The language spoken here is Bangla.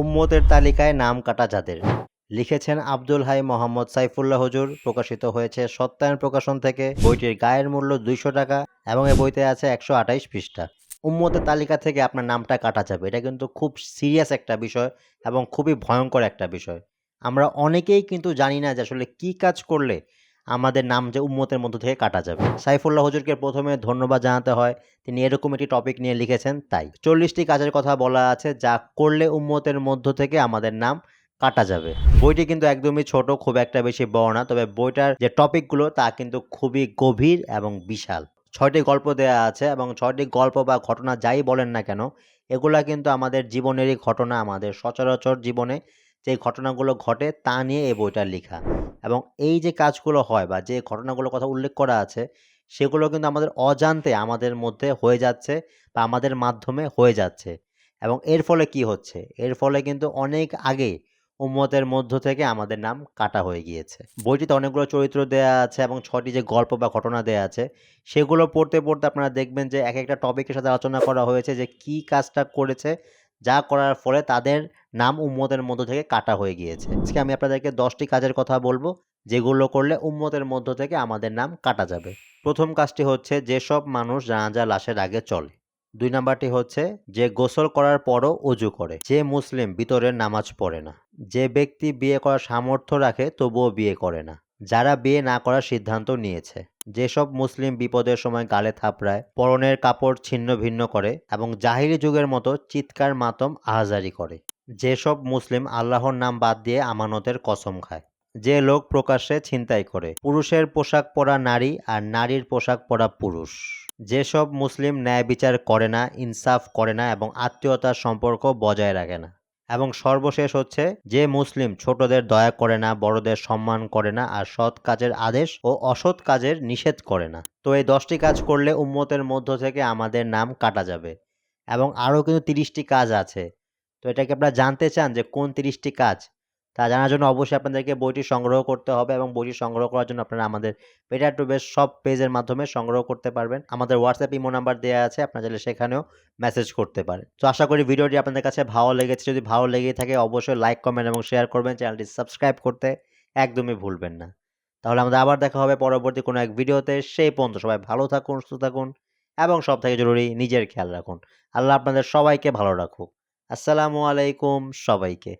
উম্মতের তালিকায় নাম কাটা যাদের। লিখেছেন আব্দুল হাই মোহাম্মদ সাইফুল্লাহ হজুর, প্রকাশিত হয়েছে সত্যায়ন প্রকাশন থেকে। বইটির গায়ের মূল্য দুইশো টাকা এবং এই বইতে আছে একশো আঠাইশ পৃষ্ঠা। উম্মতের তালিকা থেকে আপনার নামটা কাটা যাবে। এটা কিন্তু খুব সিরিয়াস একটা বিষয় এবং খুবই ভয়ঙ্কর একটা বিষয়। আমরা অনেকেই কিন্তু জানি না যে আসলে কী কাজ করলে আমাদের নাম যে উম্মতের মধ্য থেকে কাটা যাবে। সাইফুল্লাহ হজুরকে প্রথমে ধন্যবাদ জানাতে হয়। তিনি এরকম একটি টপিক নিয়ে লিখেছেন, তাই। চল্লিশটি কাজের কথা বলা আছে, যা করলে উম্মতের মধ্য থেকে আমাদের নাম কাটা যাবে। বইটি কিন্তু একদমই ছোট, খুব একটা বেশি বড় না, তবে বইটার যে টপিকগুলো তা কিন্তু খুবই গভীর এবং বিশাল। ছয়টি গল্প দেয়া আছে এবং ছয়টি গল্প বা ঘটনা যাই বলেন না কেন, এগুলা কিন্তু আমাদের জীবনেরই ঘটনা, আমাদের সচরাচর জীবনে যে ঘটনাগুলো ঘটে তা নিয়ে এই বইটা লেখা। এবং এই যে কাজগুলো হয় বা যে ঘটনাগুলোর কথা উল্লেখ করা আছে, সেগুলো কিন্তু আমাদের অজান্তে আমাদের মধ্যে হয়ে যাচ্ছে বা আমাদের মাধ্যমে হয়ে যাচ্ছে। এবং এর ফলে কি হচ্ছে? এর ফলে কিন্তু অনেক আগে উম্মতের মধ্য থেকে আমাদের নাম কাটা হয়ে গিয়েছে। বইটিতে অনেকগুলো চরিত্র দেয়া আছে এবং ছটি যে গল্প বা ঘটনা দেয়া আছে, সেগুলো পড়তে পড়তে আপনারা দেখবেন যে এক একটা টপিকের সাথে আলোচনা করা হয়েছে যে কি কাজটা করেছে যা করার ফলে তাদের নাম উম্মতের মধ্য থেকে কাটা হয়ে গিয়েছে। আজকে আমি আপনাদেরকে দশটি কাজের কথা বলব, যেগুলো করলে উম্মতের মধ্য থেকে আমাদের নাম কাটা যাবে। প্রথম কাজটি হচ্ছে যেসব মানুষ জানাজা লাশের আগে চলে। দুই নাম্বারটি হচ্ছে যে গোসল করার পরও অজু করে। যে মুসলিম ভিতরের নামাজ পড়ে না। যে ব্যক্তি বিয়ে করার সামর্থ্য রাখে তবুও বিয়ে করে না। যারা বিয়ে না করার সিদ্ধান্ত নিয়েছে। যেসব মুসলিম বিপদের সময় গালে থাপড়ায়, পরনের কাপড় ছিন্ন ভিন্ন করে এবং জাহিরি যুগের মতো চিৎকার মাতম আহাজারি করে। যেসব মুসলিম আল্লাহর নাম বাদ দিয়ে আমানতের কসম খায়। যে লোক প্রকাশ্যে ছিনতাই করে, পুরুষের পোশাক পরা নারী আর নারীর পোশাক পরা পুরুষ। যেসব মুসলিম ন্যায় বিচার করে না, ইনসাফ করে না এবং আত্মীয়তার সম্পর্ক বজায় রাখে না। এবং সর্বশেষ হচ্ছে যে মুসলিম ছোটদের দয়া করে না, বড়দের সম্মান করে না আর সৎ কাজের আদেশ ও অসৎ কাজের নিষেধ করে না। তো এই দশটি কাজ করলে উম্মতের মধ্য থেকে আমাদের নাম কাটা যাবে এবং আরও কিন্তু তিরিশটি কাজ আছে। তো এটাকে আপনারা জানতে চান যে কোন তিরিশটি কাজ তা জানার জন্য অবশ্যই আপনাদেরকে বইটি সংগ্রহ করতে হবে এবং বইটি সংগ্রহ করার জন্য আপনারা আমাদের পেটার টু বেস সব পেজের মাধ্যমে সংগ্রহ করতে পারবেন। আমাদের হোয়াটসঅ্যাপ ইমো নাম্বার দেওয়া আছে, আপনারা চাইলে সেখানেও মেসেজ করতে পারেন। তো আশা করি ভিডিওটি আপনাদের কাছে ভালো লেগেছে। যদি ভালো লেগে থাকে, অবশ্যই লাইক কমেন্ট এবং শেয়ার করবেন। চ্যানেলটি সাবস্ক্রাইব করতে একদমই ভুলবেন না। তাহলে আমাদের আবার দেখা হবে পরবর্তী কোনো এক ভিডিওতে। সেই পর্যন্ত সবাই ভালো থাকুন, সুস্থ থাকুন এবং সব থেকে জরুরি নিজের খেয়াল রাখুন। আল্লাহ আপনাদের সবাইকে ভালো রাখুক। আসসালামু আলাইকুম সবাইকে।